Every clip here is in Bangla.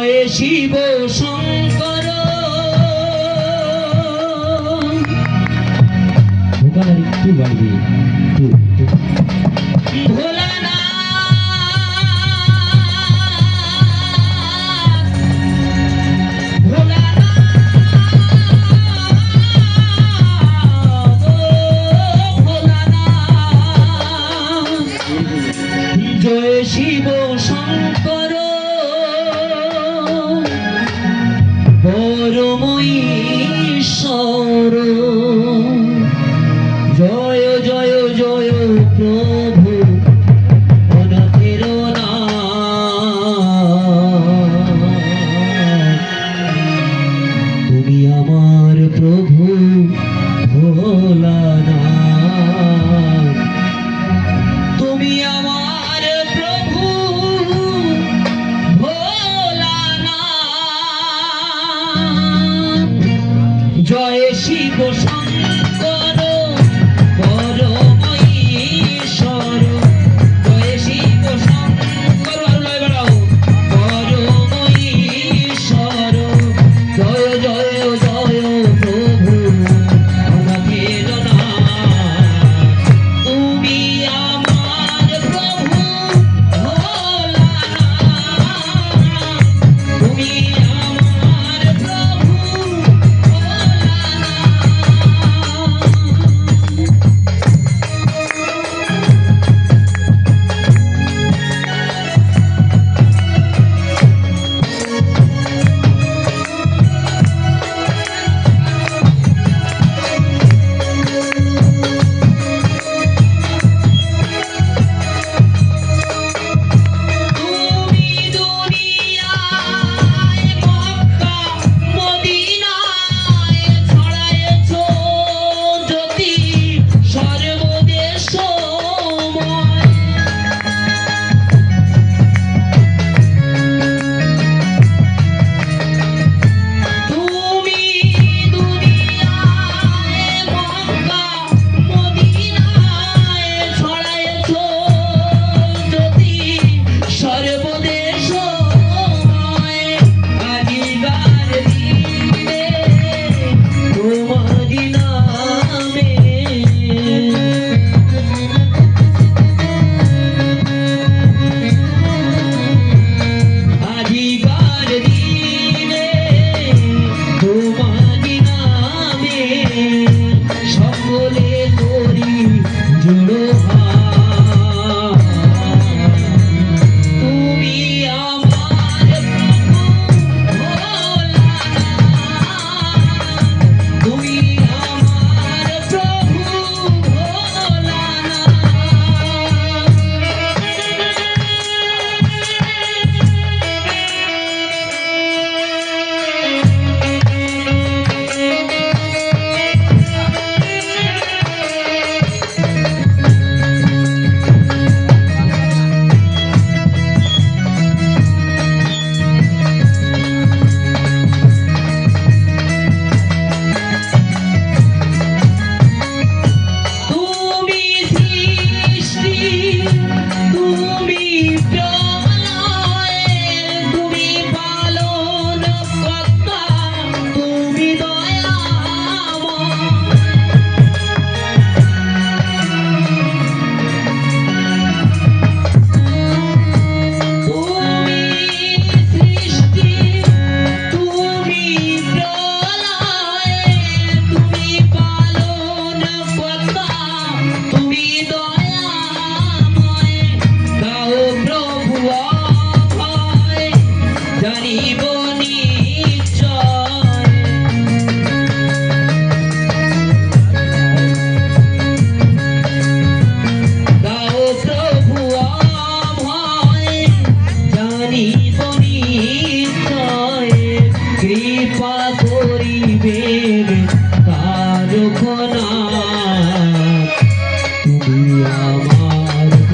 জয় শিব শঙ্কর। একটু বাড়বে জয় শিব শঙ্কর। জয় জয় প্র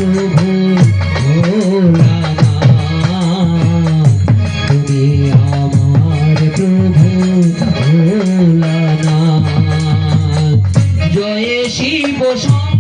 প্রভু তুমি আমার প্রভু জয় শিব সম